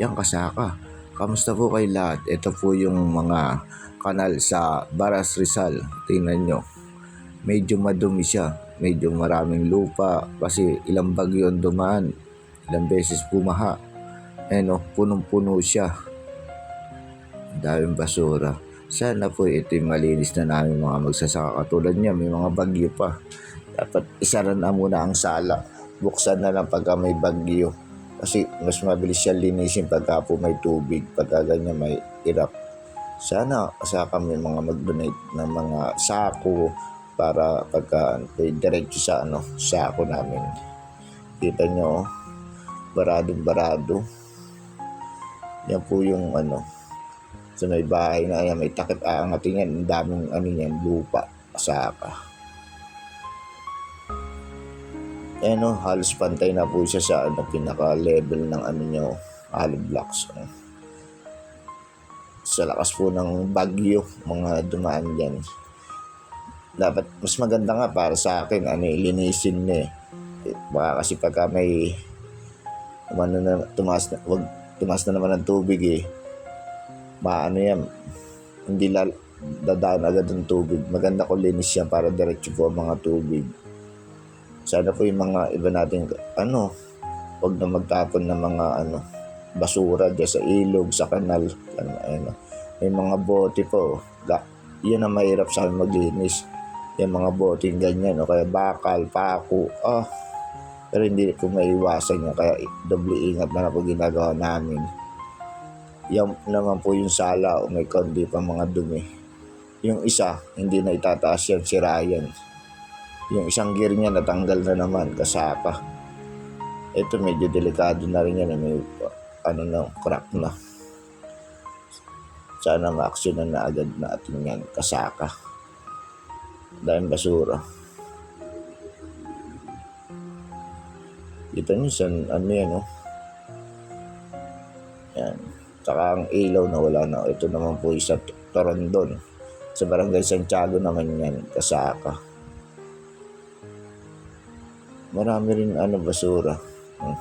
Yan kasaka. Kamusta po kayo lahat? Ito po yung mga kanal sa Baras Rizal. Tingnan nyo. Medyo madumi siya. Medyo maraming lupa kasi ilang bagyo ang dumaan. Ilang beses pumaha. Eh no, punong-puno siya. Daming basura. Sana po ito yung malinis na namin mga magsasaka. Katulad niya, may mga bagyo pa. Dapat isara na muna ang sala. Buksan na lang pagka may bagyo. Kasi mas mabilis siya linisin pagka po may tubig. Pagka ganyan may irap. Sana sa kami mga mag-donate ng mga sako para pagka eh, diretso sa ano, sako namin. Kita nyo, oh, baradong barado. Yan po yung ano, sa may bahay na yan, may takip aangatin yan, ang daming ano yan, lupa, saka. Eh halos pantay na po siya sa ano, pinaka-level ng ano nyo, hollow blocks. ano. Sa lakas po ng bagyo, mga dumaan dyan. Dapat, mas maganda nga para sa akin, ano, eh, linisin na eh. Eh, Baka kasi pagka may umano na, tumaas na, wag, tumaas na naman ng tubig eh. Maano yan, hindi lal, dadaan agad ng tubig. Maganda kung linis yan para diretso po ang mga tubig. Sana po yung mga iba nating ano, wag na magtapon ng mga ano, basura dyan sa ilog, sa kanal. Ano, ano. May mga bote po. Da, yan ang mahirap sa amin maglinis. Yung mga bote ganyan, o kaya bakal, pako, ah. Pero hindi po maiwasan yan, kaya doble ingat na lang po ginagawa namin. Yan naman po yung sala o may kondi pa mga dumi. Yung isa, hindi na itataas yan, sira yan. Yung isang gear niya natanggal na naman, kasapa. Ito medyo delikado na rin yan, eh, may ano na, crack na. Sana ma-actionan na agad natin yan, kasaka. Dahil basura. Kita niyo sa ano yan, oh. Yan. Tsaka ang ilaw na wala na. Ito naman po isa Torondon. Sa Barangay Santiago naman yan, kasaka. Marami rin ano basura. Hmm.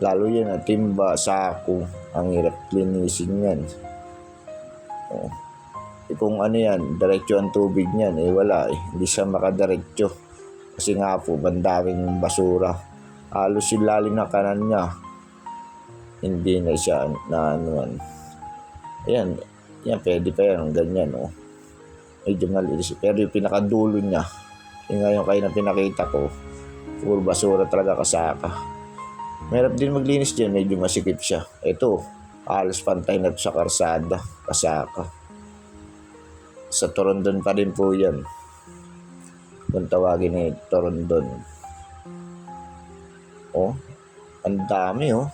Lalo yan, timba, sako. Ang hirap linisin yan. Oh. Eh, kung ano yan, diretso ang tubig niyan, eh wala eh. Hindi siya makadiretso. Kasi nga po, bandaming basura. Halos yung lalim na kanan niya. Hindi na siya na anuan. Ayan, yan, pwede pa yan, ganyan, oh. Medyo malinis. Pero yung pinakadulo niya, yung ngayon kayo na pinakita ko, puro basura talaga kasaka. Merap din maglinis dyan, medyo masikip siya. Ito, halos pantay na sa karsada, kasaka. Sa Torondon pa rin po yan. Kung tawagin ni Torondon. Oh, ang dami oh.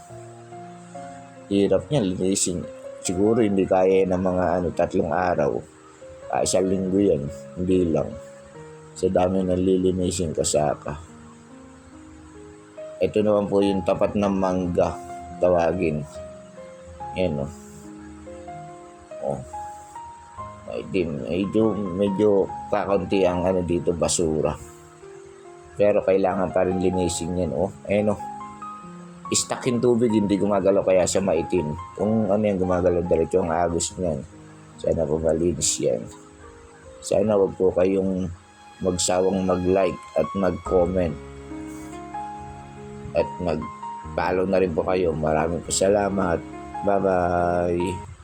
Hirap niya linisin. Siguro hindi kaya ng mga ano, tatlong araw. Ah, isang linggo yan. Hindi lang. Sa dami ng lilinisin kasaka. Ito naman po yung tapat ng mangga. Tawagin. Yan oh. Oh. Medyo, medyo, medyo kakaunti ang ano dito basura. Pero kailangan pa rin linisin yan oh. Ayan oh. Stuck yung tubig, hindi gumagalaw kaya siya maitim. Kung ano yung gumagalaw diretso ang agos niyan. Sana po malinis yan. Sana wag po kayong magsawang mag-like at mag-comment. At mag-follow na rin po kayo. Maraming po salamat. Bye-bye.